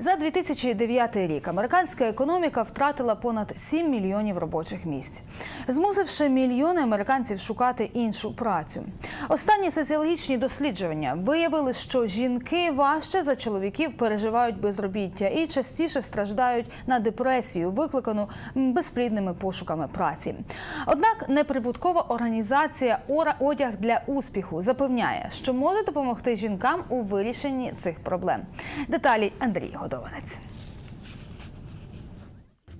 За 2009 рік американська економіка втратила понад 7 мільйонів робочих місць, змусивши мільйони американців шукати іншу працю. Останні соціологічні дослідження виявили, що жінки важче за чоловіків переживають безробіття і частіше страждають на депресію, викликану безплідними пошуками праці. Однак неприбуткова організація «Ора одяг для успіху запевняє, що може допомогти жінкам у вирішенні цих проблем. Деталі Андрій Годованець.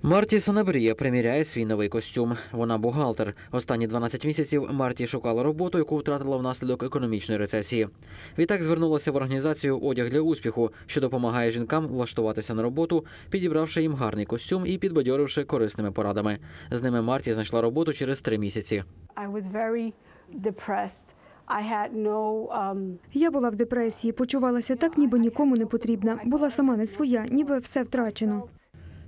Марті Санабрія приміряє свій новий костюм. Вона бухгалтер. Останні 12 місяців Марті шукала роботу, яку втратила внаслідок економічної рецесії. Відтак звернулася в організацію Одяг для успіху, що допомагає жінкам влаштуватися на роботу, підібравши їм гарний костюм і підбадьоривши корисними порадами. З ними Марті знайшла роботу через три місяці. I was very depressed. I had no um, Я була в депресії, почувалася так, ніби нікому не потрібна. Була сама не своя, ніби все втрачено.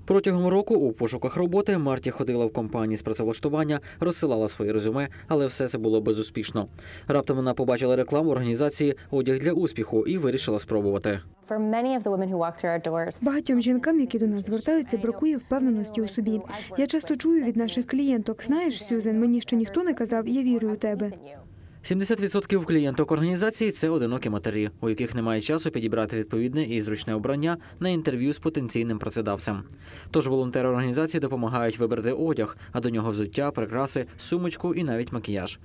Протягом року у пошуках роботи Марті ходила в компанії з працевлаштування, розсилала свої резюме, але все це було безуспішно. Раптом вона побачила рекламу організації Одяг для успіху і вирішила спробувати. For many of the women who walk through our doors, Багатьом жінкам, які до нас звертаються, бракує впевненості у собі. Я часто чую від наших клієнток: знаєш, Сюзен, мені ще ніхто не казав, я вірю у тебе. 70% клієнток організації це одинокі матері, у яких немає часу підібрати відповідне і зручне обрання на інтерв'ю з потенційним працедавцем. Тож волонтери організації допомагають вибрати одяг, а до нього взуття, прикраси, сумочку і навіть макіяж.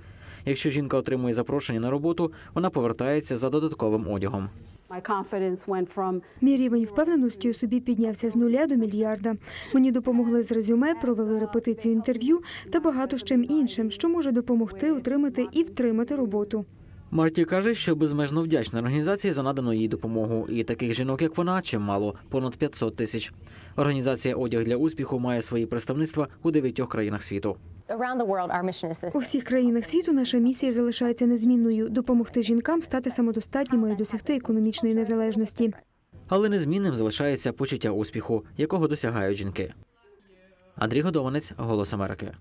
Якщо жінка отримує запрошення на роботу, вона повертається за додатковим одягом. My confidence went from Мій рівень впевненості у собі піднявся з нуля до мільярда. Мені допомогли з резюме, провели репетицію інтерв'ю та багато з чим іншим, що може допомогти отримати і втримати роботу. Марті каже, що безмежно вдячна організації за надану їй допомогу. І таких жінок, як вона, чимало понад 500 тисяч. Організація Одяг для успіху має свої представництва у дев'ятьох країнах світу. Around the world, our mission is this. У всіх країнах світу наша місія залишається незмінною допомогти жінкам стати самодостатніми і досягти економічної незалежності. Але незмінним залишається почуття успіху, якого досягають жінки. Андрій Годованець, Голос Америки.